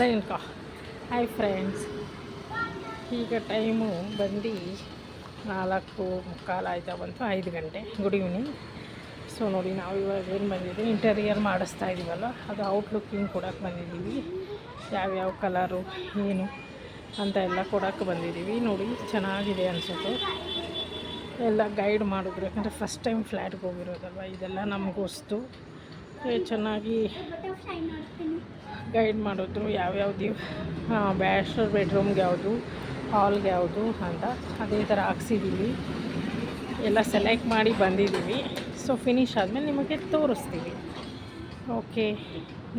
ಅಲ್ಲೇ ನಿನ್ಕೋ hi friends ಈಗ ಟೈಮು ಬಂದು ನಾಲ್ಕು ಮುಕ್ಕಾಲು ಆಯ್ತಾ ಬಂತು ಐದು ಗಂಟೆ. ಗುಡ್ ಈವ್ನಿಂಗ್ ಸೊ ನೋಡಿ ನಾವು ಇವಾಗ ಏನು ಬಂದಿದ್ದೀವಿ? ಇಂಟೀರಿಯರ್ ಮಾಡಿಸ್ತಾ ಇದ್ದೀವಲ್ಲ ಅದು ಔಟ್ಲುಕ್ಕಿಂಗ್ ಕೊಡೋಕ್ಕೆ ಬಂದಿದ್ದೀವಿ. ಯಾವ್ಯಾವ ಕಲರು ಏನು ಅಂತ ಎಲ್ಲ ಕೊಡೋಕ್ಕೆ ಬಂದಿದ್ದೀವಿ. ನೋಡಿ ಚೆನ್ನಾಗಿದೆ ಅನಿಸುತ್ತೆ. ಎಲ್ಲ ಗೈಡ್ ಮಾಡಿದ್ರು ಯಾಕಂದರೆ ಫಸ್ಟ್ ಟೈಮ್ ಫ್ಲ್ಯಾಟ್ಗೆ ಹೋಗಿರೋದಲ್ವ? ಇದೆಲ್ಲ ನಮ್ಗೆ ಹೊಸ್ತು ಏ, ಚೆನ್ನಾಗಿ ಗೈಡ್ ಮಾಡಿದ್ರು ಯಾವ್ಯಾವ್ದು ಬ್ಯಾಚುಲರ್ ಬೆಡ್ರೂಮ್ಗೆ ಯಾವುದು ಹಾಲ್ಗೆ ಯಾವುದು ಅಂತ. ಅದೇ ಥರ ಹಾಕ್ಸಿದ್ದೀವಿ ಎಲ್ಲ ಸೆಲೆಕ್ಟ್ ಮಾಡಿ ಬಂದಿದ್ದೀವಿ ಸೊ ಫಿನಿಶ್ ಆದಮೇಲೆ ನಿಮಗೆ ತೋರಿಸ್ತೀವಿ. ಓಕೆ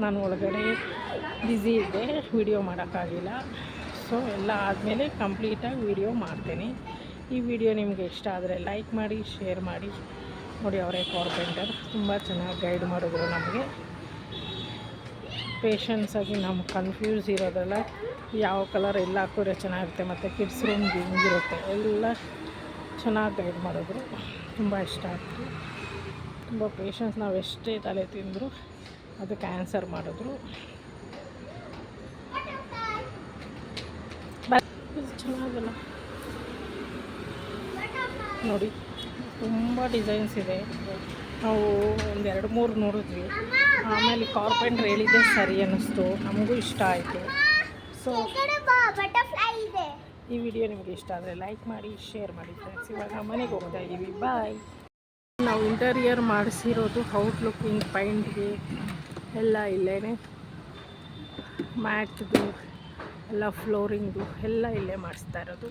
ನಾನು ಒಳಗಡೆ ಬ್ಯುಸಿ ಇದ್ದೆ. ವಿಡಿಯೋ ಮಾಡೋಕ್ಕಾಗಿಲ್ಲ. ಸೊ ಎಲ್ಲ ಆದಮೇಲೆ ಕಂಪ್ಲೀಟಾಗಿ ವಿಡಿಯೋ ಮಾಡ್ತೀನಿ. ಈ ವಿಡಿಯೋ ನಿಮಗೆ ಇಷ್ಟ ಆದರೆ ಲೈಕ್ ಮಾಡಿ ಶೇರ್ ಮಾಡಿ. ನೋಡಿ ಅವರೇ ಕಾರ್ಪೆಂಟರ್ ತುಂಬ ಚೆನ್ನಾಗಿ ಗೈಡ್ ಮಾಡಿದ್ರು ನಮಗೆ. ಪೇಷನ್ಸಾಗಿ ನಮ್ಗೆ ಕನ್ಫ್ಯೂಸ್ ಇರೋದಲ್ಲ ಯಾವ ಕಲರ್ ಎಲ್ಲ ಹಾಕಿದ್ರೆ ಚೆನ್ನಾಗಿರುತ್ತೆ. ಮತ್ತು ಕಿಡ್ಸ್ ರೂಮ್ ಹಿಂಗಿರುತ್ತೆ. ಎಲ್ಲ ಚೆನ್ನಾಗಿ ಗೈಡ್ ಮಾಡಿದ್ರು. ತುಂಬ ಇಷ್ಟ ಆಯಿತು. ತುಂಬ ಪೇಷನ್ಸ್ ನಾವು ಎಷ್ಟೇ ತಲೆ ತಿಂದರು ಅದಕ್ಕೆ ಆನ್ಸರ್ ಮಾಡಿದ್ರು. ಚೆನ್ನಾಗಲ್ಲ. ನೋಡಿ. ತುಂಬ ಡಿಸೈನ್ಸ್ ಇದೆ. ನಾವು ಒಂದೆರಡು ಮೂರು ನೋಡಿದ್ವಿ. ಆಮೇಲೆ ಕಾರ್ಪೆಂಟ್ರ್ ಹೇಳಿದ್ದೆ ಸರಿ ಅನ್ನಿಸ್ತು. ನಮಗೂ ಇಷ್ಟ ಆಯಿತು. ಸೊ ಈ ವಿಡಿಯೋ ನಿಮಗೆ ಇಷ್ಟ ಆದರೆ ಲೈಕ್ ಮಾಡಿ, ಶೇರ್ ಮಾಡಿ ಫ್ರೆಂಡ್ಸ್ ಇವಾಗ ಮನೆಗೆ ಹೋಗ್ತಾ ಇದ್ದೀವಿ ಬಾಯ್ ನಾವು ಇಂಟೀರಿಯರ್ ಮಾಡಿಸಿರೋದು ಔಟ್ ಲುಕ್ಕಿಂಗ್ ಪೈಂಟ್ಗೆ ಎಲ್ಲ ಇಲ್ಲೇ ಮ್ಯಾಟ್ದು ಎಲ್ಲ ಫ್ಲೋರಿಂಗ್ದು ಎಲ್ಲ ಇಲ್ಲೇ ಮಾಡಿಸ್ತಾ ಇರೋದು.